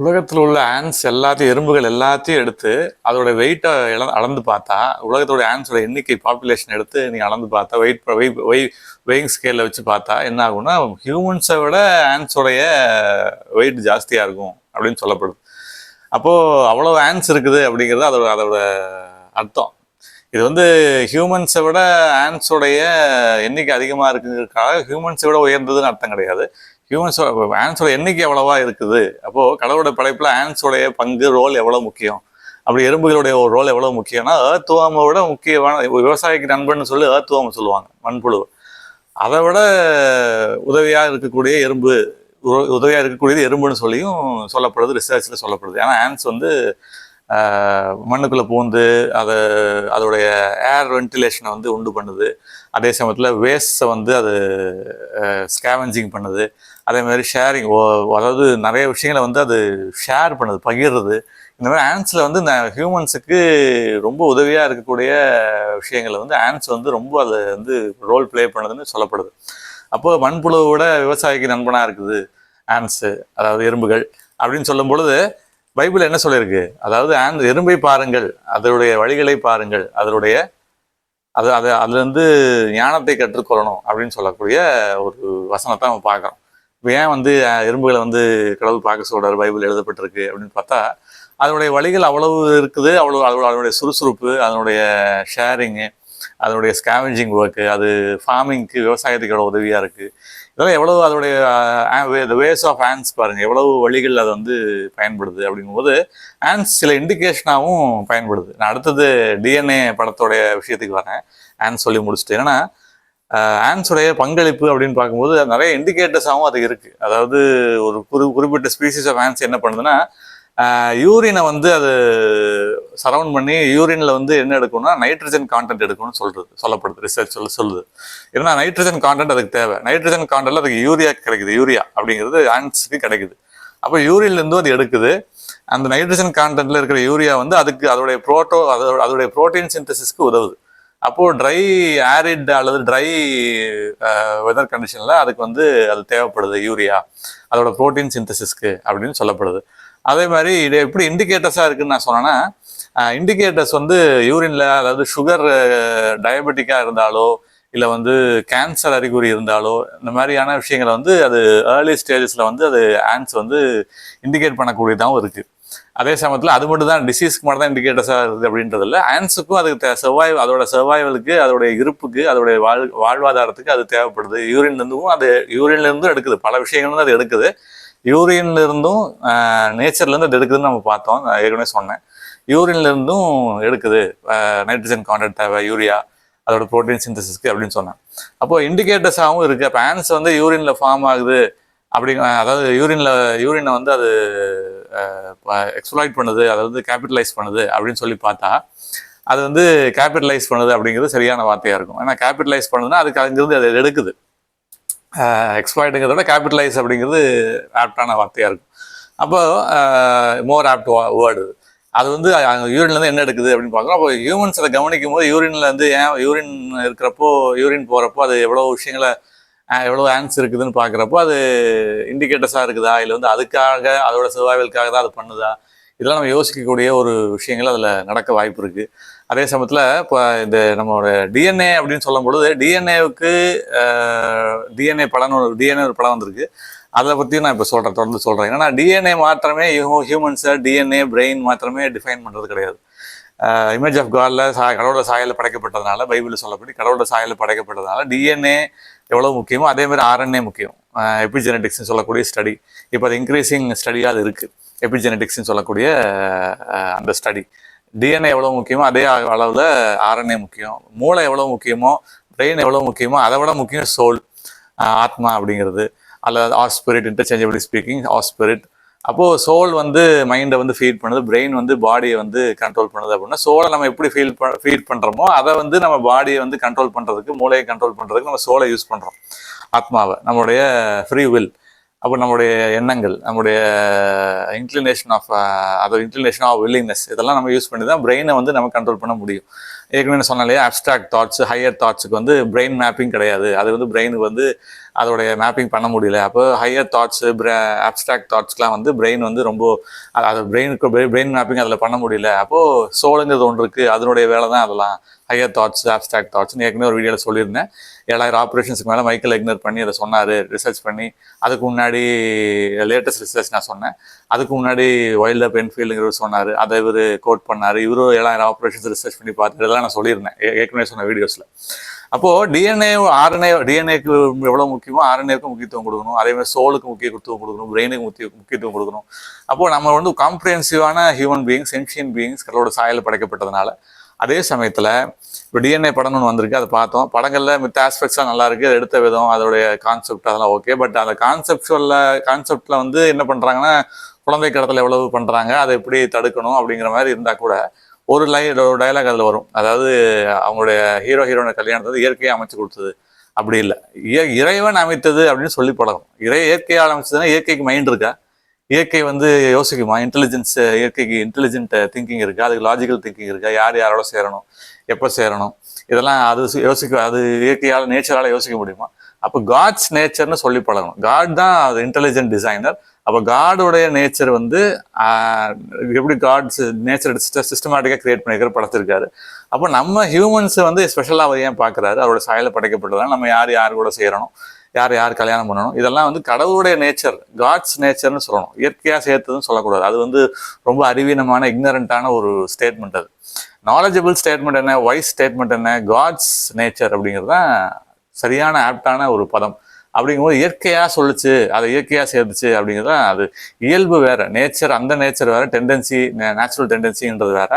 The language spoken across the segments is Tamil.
உலகத்தில் உள்ள ஆன்ஸ் எல்லாத்தையும் எறும்புகள் எல்லாத்தையும் எடுத்து அதோட வெயிட்டை அளந்து பார்த்தா உலகத்தோட ஆன்ஸோட எண்ணிக்கை பாப்புலேஷன் எடுத்து நீ அளந்து பார்த்தா வெயிட் வெய் வெயிங் ஸ்கேலில் வச்சு பார்த்தா என்ன ஆகும்னா ஹியூமன்ஸை விட ஆன்ஸோடைய வெயிட் ஜாஸ்தியாக இருக்கும் அப்படின்னு சொல்லப்படுது. அப்போது அவ்வளோ ஆன்ஸ் இருக்குது அப்படிங்கிறது அதோட அதோட அர்த்தம். இது வந்து ஹியூமன்ஸை விட ஆன்ஸோடைய எண்ணிக்கை அதிகமாக இருக்குங்கிறதுக்காக ஹியூமன்ஸை விட உயர்ந்ததுன்னு அர்த்தம் கிடையாது. ஹியூமன்ஸோட ஆன்ஸோட எண்ணிக்கை எவ்வளவா இருக்குது? அப்போது கடவுளோட படைப்பில் ஆன்ஸோடைய பங்கு ரோல் எவ்வளோ முக்கியம்? அப்படி எறும்புகளுடைய ஒரு ரோல் எவ்வளோ முக்கியம்னா ஏர்த்துவாமை விட முக்கியமான விவசாயிக்கு நண்பன்னு சொல்லி ஏர்த்துவாமை சொல்லுவாங்க மண்புழு. அதை விட உதவியாக இருக்கக்கூடிய எறும்பு உ- உதவியாக இருக்கக்கூடியது எறும்புன்னு சொல்லியும் சொல்லப்படுது ரிசர்ச்சில் சொல்லப்படுது. ஏன்னா ஆன்ஸ் வந்து மண்ணுக்குள்ளே பூந்து அதை அதோடைய ஏர் வென்டிலேஷனை வந்து உண்டு பண்ணுது. அதே சமயத்தில் வேஸ்ட்டை வந்து அது ஸ்கேவெஞ்சிங் பண்ணுது. அதே மாதிரி ஷேரிங் அதாவது நிறைய விஷயங்களை வந்து அது ஷேர் பண்ணுது பகிர்றது. இந்த மாதிரி ஆன்ஸில் வந்து இந்த ஹியூமன்ஸுக்கு ரொம்ப உதவியாக இருக்கக்கூடிய விஷயங்களை வந்து ஆன்ஸ் வந்து ரொம்ப அது வந்து ரோல் ப்ளே பண்ணுதுன்னு சொல்லப்படுது. அப்போது மண்புழுவோட விவசாயிக்கு நண்பனாக இருக்குது ஆன்ஸு அதாவது எறும்புகள். அப்படின்னு சொல்லும் பொழுது பைபிள் என்ன சொல்லியிருக்கு? அதாவது ஆன் எறும்பை பாருங்கள் அதனுடைய வழிகளை பாருங்கள் அதனுடைய அது அது அதுலேருந்து ஞானத்தை கற்றுக்கொள்ளணும் அப்படின்னு சொல்லக்கூடிய ஒரு வசனத்தை நம்ம பார்க்குறோம். இப்போ ஏன் வந்து எறும்புகளை வந்து கடவுள் பார்க்க சொல்கிறார் பைபிள் எழுதப்பட்டிருக்கு அப்படின்னு பார்த்தா அதனுடைய வழிகள் அவ்வளவு இருக்குது அவ்வளோ அவ்வளோ அதனுடைய சுறுசுறுப்பு அதனுடைய ஷேரிங்கு அதனுடைய ஸ்கேவெஞ்சிங் ஒர்க்கு அது ஃபார்மிங்க்கு விவசாயத்துக்கு எவ்வளோ உதவியாக இருக்குது இதெல்லாம் எவ்வளவு அதனுடைய வேஸ் ஆஃப் ஆன்ஸ் பாருங்கள் எவ்வளவு வழிகள் அது வந்து பயன்படுது அப்படிங்கும்போது ஆன்ஸ் சில இண்டிகேஷனாகவும் பயன்படுது. நான் அடுத்தது டிஎன்ஏ படத்தோடைய விஷயத்துக்கு வரேன். ஆன்ஸ் சொல்லி முடிச்சுட்டு. என்னன்னா ஆன்ஸுடைய பங்களிப்பு அப்படின்னு பார்க்கும்போது நிறைய இண்டிகேட்டர்ஸாகவும் அது இருக்குது அதாவது ஒரு குறி குறிப்பிட்ட ஸ்பீசிஸ் ஆஃப் ஆன்ஸ் என்ன பண்ணுதுன்னா யூரினை வந்து அது சரவுண்ட் பண்ணி யூரினில் வந்து என்ன எடுக்கணும்னா நைட்ரஜன் கான்டென்ட் எடுக்கணும்னு சொல்கிறது சொல்லப்படுது ரிசர்ச் சொல்ல சொல்லுது. ஏன்னா நைட்ரஜன் கான்டென்ட் அதுக்கு தேவை. நைட்ரஜன் கான்டென்ட்ல அதுக்கு யூரியா கிடைக்குது யூரியா அப்படிங்கிறது ஆன்ஸுக்கு கிடைக்குது. அப்போ யூரியன்லேருந்தும் அது எடுக்குது. அந்த நைட்ரஜன் கான்டென்ட்ல இருக்கிற யூரியா வந்து அதுக்கு அதோடைய புரோட்டோ அதோட அதோடைய புரோட்டீன் சிந்தசிஸ்க்கு உதவுது. அப்போது ட்ரை ஆரிட் அல்லது ட்ரை வெதர் கண்டிஷனில் அதுக்கு வந்து அது தேவைப்படுது யூரியா அதோட ப்ரோட்டீன் சிந்தசிஸ்க்கு அப்படின்னு சொல்லப்படுது. அதே மாதிரி இது எப்படி இண்டிகேட்டர்ஸாக இருக்குன்னு நான் சொன்னேன்னா இண்டிகேட்டர்ஸ் வந்து யூரின்ல அதாவது சுகர் டயபெட்டிக்காக இருந்தாலோ இல்லை வந்து கேன்சர் அறிகுறி இருந்தாலோ இந்த மாதிரியான விஷயங்களை வந்து அது ஏர்லி ஸ்டேஜஸில் வந்து அது ஆன்ஸ் வந்து இண்டிகேட் பண்ணக்கூடியதாகவும் இருக்குது அதே சமயத்தில் அது மட்டும் தான் டிசீஸ்க்கு மட்டும் தான் இண்டிகேட்டர்ஸாக இருக்குது அப்படின்றது இல்லை. ஆன்ஸுக்கும் அதுக்கு செவ்வாய் அதோட சர்வைவலுக்கு அதோடைய இருப்புக்கு அதோடைய வாழ் வாழ்வாதாரத்துக்கு அது தேவைப்படுது. யூரின்லேருந்தும் அது யூரின்லேருந்தும் எடுக்குது. பல விஷயங்களும் அது எடுக்குது. யூரியன்ல இருந்தும் நேச்சர்லேருந்து அது எடுக்குதுன்னு நம்ம பார்த்தோம். நான் ஏற்கனவே சொன்னேன். யூரின்ல இருந்தும் எடுக்குது நைட்ரஜன் கான்டென்ட் தேவை யூரியா அதோட ப்ரோட்டீன் சிந்தசிஸ்க்கு அப்படின்னு சொன்னேன். அப்போ இண்டிகேட்டர்ஸாகவும் இருக்குது அப்போ ஆன்ஸ் வந்து யூரின்ல ஃபார்ம் ஆகுது அப்படி அதாவது யூரின்ல யூரினை வந்து அது எக்ஸ்ப்ளாய்ட் பண்ணுது அதாவது கேபிட்டலைஸ் பண்ணுது அப்படின்னு சொல்லி பார்த்தா அது வந்து கேபிட்டலைஸ் பண்ணுது அப்படிங்கிறது சரியான வார்த்தையாக இருக்கும். ஏன்னா கேபிட்டலைஸ் பண்ணுதுன்னா அதுக்கு அங்கிருந்து அது எடுக்குது. எக்ஸ்ப்ளாய்டுங்கிறத விட கேபிட்டலைஸ் அப்படிங்கிறது ஆப்டான வார்த்தையாக இருக்கும். அப்போ மோர் ஆப்ட் வேர்டு அது வந்து யூரின்லேருந்து என்ன எடுக்குது அப்படின்னு பார்க்குறோம். அப்போ ஹியூமன்ஸ் அதை கவனிக்கும் போது யூரின்லேருந்து ஏன் யூரின் இருக்கிறப்போ யூரின் போகிறப்போ அது எவ்வளோ விஷயங்களை எவ்வளோ ஆன்ஸ் இருக்குதுன்னு பார்க்குறப்போ அது இண்டிகேட்டர்ஸாக இருக்குதா? இல்லை வந்து அதுக்காக அதோட சர்வைவலுக்காக தான் அது பண்ணுதா? இதெல்லாம் நம்ம யோசிக்கக்கூடிய ஒரு விஷயங்கள் அதில் நடக்க வாய்ப்பு இருக்குது அதே சமயத்தில் இப்போ இந்த நம்மளோட டிஎன்ஏ அப்படின்னு சொல்லும் பொழுது டிஎன்ஏவுக்கு டிஎன்ஏ படம்னு ஒரு டிஎன்ஏ ஒரு படம் வந்திருக்கு. அதை பற்றியும் நான் இப்போ சொல்கிறேன் தொடர்ந்து சொல்கிறேன் ஏன்னா டிஎன்ஏ மாத்திரமே ஹியூமன்ஸை டிஎன்ஏ பிரெயின் மாத்திரமே டிஃபைன் பண்ணுறது கிடையாது. இமேஜ் ஆஃப் காட்ல சா கடவுளோட சாயலில் படைக்கப்பட்டதுனால பைபிளில் சொல்லப்படி கடவுளோட சாயலில் படைக்கப்பட்டதுனால டிஎன்ஏ எவ்வளோ முக்கியமோ அதே மாதிரி ஆர்என்ஏ முக்கியம். எபிஜெனடிக்ஸ்னு சொல்லக்கூடிய ஸ்டடி இப்போ அது இன்க்ரீஸிங் ஸ்டடியாக அது இருக்குது எபிஜெனடிக்ஸ்னு சொல்லக்கூடிய அந்த ஸ்டடி டிஎன்ஏ எவ்வளோ முக்கியமோ அதே அளவில் ஆர்என்ஏ முக்கியம். மூளை எவ்வளோ முக்கியமோ பிரெயின் எவ்வளோ முக்கியமோ அதை விட முக்கியம் சோல் ஆத்மா அப்படிங்கிறது. அல்லது or spirit interchangeably speaking or spirit அப்போது சோல் வந்து மைண்டை வந்து ஃபீட் பண்ணுது பிரெயின் வந்து பாடியை வந்து கண்ட்ரோல் பண்ணுது அப்படின்னா சோலை நம்ம எப்படி ஃபீல் ப ஃபீட் பண்ணுறோமோ அதை வந்து நம்ம பாடியை வந்து கண்ட்ரோல் பண்ணுறதுக்கு மூளையை கண்ட்ரோல் பண்ணுறதுக்கு நம்ம சோலை யூஸ் பண்ணுறோம் ஆத்மாவை நம்மளுடைய ஃப்ரீ வில் அப்போ நம்மளுடைய எண்ணங்கள் நம்முடைய இன்க்ளினேஷன் ஆஃப் அதோட இன்க்ளினேஷன் ஆஃப் வில்லிங்னஸ் இதெல்லாம் நம்ம யூஸ் பண்ணி தான் பிரெயினை வந்து நம்ம கண்ட்ரோல் பண்ண முடியும். ஏற்கனவே நான் சொன்னாலே அப்ட்ராக்ட் தாட்ஸ் ஹையர் தாட்ஸுக்கு வந்து பிரெயின் மேப்பிங் கிடையாது. அது வந்து பிரெயினுக்கு வந்து அதோடைய மேப்பிங் பண்ண முடியல. அப்போ ஹையர் தாட்ஸ் அப்ட்ராக்ட் தாட்ஸ்க்குலாம் வந்து பிரெயின் வந்து ரொம்ப அது- அது பிரெயினுக்கு பிரெயின் மேப்பிங் அதில் பண்ண முடியல. அப்போது சோளுங்கிறது ஒன்று இருக்குது அதனுடைய வேலை தான் அதெல்லாம். ஹையர் தாட்ஸ் ஆப்ஸ்ட்ராக்ட் தாட்ஸ்னு ஏற்கனவே ஒரு வீடியோவில் சொல்லியிருந்தேன். ஏழாயிரம் ஆப்ரேஷன்ஸ்க்கு மேலே மைக்கேல் எக்னர் பண்ணி அதை சொன்னார் ரிசர்ச் பண்ணி. அதுக்கு முன்னாடி லேட்டஸ்ட் ரிசர்ச் நான் சொன்னேன். அதுக்கு முன்னாடி வைல்ட் அப் என்ஃபீல்டுங்கிறவர் சொன்னார். அதை இவர் கோட் பண்ணார். இவரும் ஏழாயிரம் ஆப்ரேஷன்ஸ் ரிசர்ச் பண்ணி பார்த்து இதெல்லாம் நான் சொல்லியிருந்தேன். ஏற்கனவே சொன்ன வீடியோஸில் அப்போது டிஎன்ஏ ஆர்என்ஏ டிஎன்ஏக்கு எவ்வளோ முக்கியமோ ஆர்என்ஏக்கு முக்கியத்துவம் கொடுக்கணும். அதே மாதிரி சோலுக்கு முக்கியத்துவம் கொடுக்கணும். பிரெயினுக்கு முக்கிய முக்கியத்துவம் கொடுக்கணும். அப்போது நம்ம வந்து காம்ப்ரிஹென்சிவான ஹியூமன் பீயிங்ஸ் சென்ஷியன் பீயிங்ஸ் கடவுளோட சாயல் படைக்கப்பட்டதுனால அதே சமயத்தில் இப்போ டிஎன்ஏ படம்னு ஒன்று வந்திருக்கு அதை பார்த்தோம். படங்களில் மித்த ஆஸ்பெக்ட்ஸ்லாம் நல்லா அது எடுத்த விதம் அதோடைய கான்செப்ட் அதெல்லாம் ஓகே பட் அந்த கான்செப்டுவல்ல கான்செப்டில் வந்து என்ன பண்ணுறாங்கன்னா குழந்தை கடத்தல் எவ்வளவு பண்ணுறாங்க அதை எப்படி தடுக்கணும் அப்படிங்கிற மாதிரி இருந்தால் கூட ஒரு லைன் ஒரு டைலாக் அதில் வரும். அதாவது அவங்களுடைய ஹீரோ ஹீரோன கல்யாணத்தை வந்து அமைச்சு கொடுத்தது. அப்படி இல்லை. இய- இறைவன் அமைத்தது அப்படின்னு சொல்லி பழகும் இறை இயற்கையால் அமைச்சதுன்னா இயற்கைக்கு மைண்ட் இருக்கா? இயற்கை வந்து யோசிக்குமா? இன்டெலிஜென்ஸ் இயற்கைக்கு இன்டெலிஜென்ட் திங்கிங் இருக்கா? அதுக்கு லாஜிக்கல் திங்கிங் இருக்கா? யார் யாரோட சேரணும்? எப்போ சேரணும்? இதெல்லாம் அது யோசிக்க அது இயற்கையால் நேச்சரால் யோசிக்க முடியுமா? அப்போ காட்ஸ் நேச்சர்னு சொல்லி பழகணும். காட் தான் அது இன்டெலிஜென்ட் டிசைனர் அப்போ காடோடைய நேச்சர் வந்து எப்படி காட்ஸ் நேச்சர் சிஸ்டமேட்டிக்காக கிரியேட் பண்ணிக்கிற படைச்சிருக்காரு அப்போ நம்ம ஹியூமன்ஸ் வந்து ஸ்பெஷலாக அவர் ஏன் பார்க்குறாரு அவரோட சாயல படைக்கப்பட்டதால் நம்ம யார் யார் கூட சேரணும்? யார் யார் கல்யாணம் பண்ணணும்? இதெல்லாம் வந்து கடவுளுடைய நேச்சர் காட்ஸ் நேச்சர்னு சொல்லணும். இயற்கையாக சேர்த்ததுன்னு சொல்லக்கூடாது. அது வந்து ரொம்ப அறிவீனமான இக்னரண்ட்டான ஒரு ஸ்டேட்மெண்ட் அது. நாலேஜபிள் ஸ்டேட்மெண்ட் என்ன? வைஸ் ஸ்டேட்மெண்ட் என்ன? காட்ஸ் நேச்சர் அப்படிங்கிறது தான் சரியான ஆப்டான ஒரு பதம். அப்படிங்கும்போது இயற்கையாக சொல்லுச்சு அதை இயற்கையாக சேர்த்துச்சு அப்படிங்கிறது தான் அது. இயல்பு வேற நேச்சர் அந்த நேச்சர் வேற டெண்டன்சி நேச்சுரல் டெண்டன்சின்றது வேற.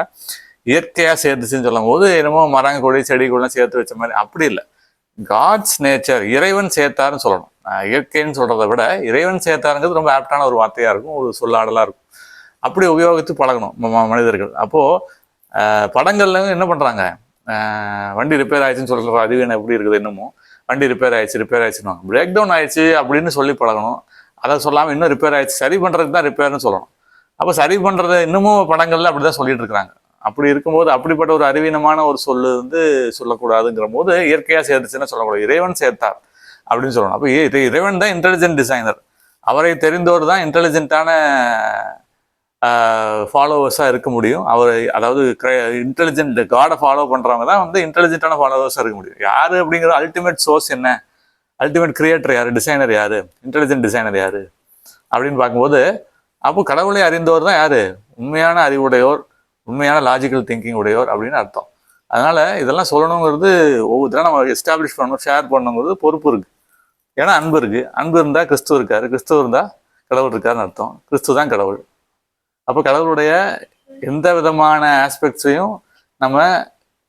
இயற்கையாக சேர்த்துச்சுன்னு சொல்லும் போது என்னமோ மரங்க கொடி செடி கொடிலாம் சேர்த்து வச்ச மாதிரி அப்படி இல்லை. காட்ஸ் நேச்சர் இறைவன் சேர்த்தாருன்னு சொல்லணும். இயற்கைன்னு சொல்கிறத விட இறைவன் சேர்த்தாருங்கிறது ரொம்ப ஆப்டான ஒரு வார்த்தையாக இருக்கும் ஒரு சொல்லாடலாக இருக்கும். அப்படி உபயோகித்து பழகணும் மனிதர்கள். அப்போது படங்கள்ல என்ன பண்ணுறாங்க வண்டி ரிப்பேர் ஆயிடுச்சுன்னு சொல்கிற அதுவே எப்படி இருக்குது இன்னமும் வண்டி ரிப்பேர் ஆயிடுச்சு ரிப்பேர் ஆயிடுச்சுன்னு பிரேக் டவுன் ஆயிடுச்சு அப்படின்னு சொல்லி பழகணும். அதை சொல்லாமல் இன்னும் ரிப்பேர் ஆயிடுச்சு. சரி பண்ணுறதுக்கு தான் ரிப்பேர்னு சொல்லணும். அப்போ சரி பண்ணுறது இன்னமும் படங்கள்ல அப்படிதான் சொல்லிட்டு இருக்கிறாங்க. அப்படி இருக்கும்போது அப்படிப்பட்ட ஒரு அறிவீனமான ஒரு சொல்லு வந்து சொல்லக்கூடாதுங்கிற போது இயற்கையாக சேர்த்துச்சுன்னா சொல்லக்கூடாது. இறைவன் சேர்த்தார் அப்படின்னு சொல்லணும். அப்போ இ- இறைவன் தான் இன்டெலிஜென்ட் டிசைனர் அவரை தெரிந்தவர் தான் இன்டெலிஜென்ட்டான ஃபாலோவர்ஸாக இருக்க முடியும். அவர் அதாவது இன்டெலிஜென்ட் காடை ஃபாலோ பண்ணுறவங்க தான் வந்து இன்டெலிஜென்ட்டான ஃபாலோவர்ஸாக இருக்க முடியும். யார் அப்படிங்கிற அல்டிமேட் சோர்ஸ் என்ன? அல்டிமேட் கிரியேட்டர் யார்? டிசைனர் யார்? இன்டெலிஜென்ட் டிசைனர் யார்? அப்படின்னு பார்க்கும்போது அப்போ கடவுளை அறிந்தவர் தான் யார்? உண்மையான அறிவுடையோர் உண்மையான லாஜிக்கல் திங்கிங் உடையோர் அப்படின்னு அர்த்தம். அதனால் இதெல்லாம் சொல்லணுங்கிறது ஒவ்வொரு நம்ம எஸ்டாப்ளிஷ் பண்ணணும் ஷேர் பண்ணணுங்கிறது பொறுப்பு இருக்குது ஏன்னா அன்பு இருக்குது அன்பு இருந்தால் கிறிஸ்துவ இருக்கார். கிறிஸ்துவ இருந்தால் கடவுள் இருக்காருன்னு அர்த்தம். கிறிஸ்து தான் கடவுள். அப்போ கடவுளுடைய எந்த விதமான ஆஸ்பெக்ட்ஸையும் நம்ம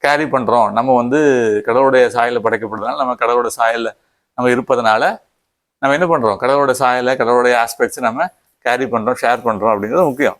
கேரி பண்ணுறோம் நம்ம வந்து கடவுளுடைய சாயலில் படைக்கப்படுறதுனால நம்ம கடவுளுடைய சாயலில் நம்ம இருப்பதனால நம்ம என்ன பண்ணுறோம் கடவுளுடைய சாயலை கடவுளுடைய ஆஸ்பெக்ட்ஸ் நம்ம கேரி பண்ணுறோம் ஷேர் பண்ணுறோம் அப்படிங்கிறது முக்கியம்.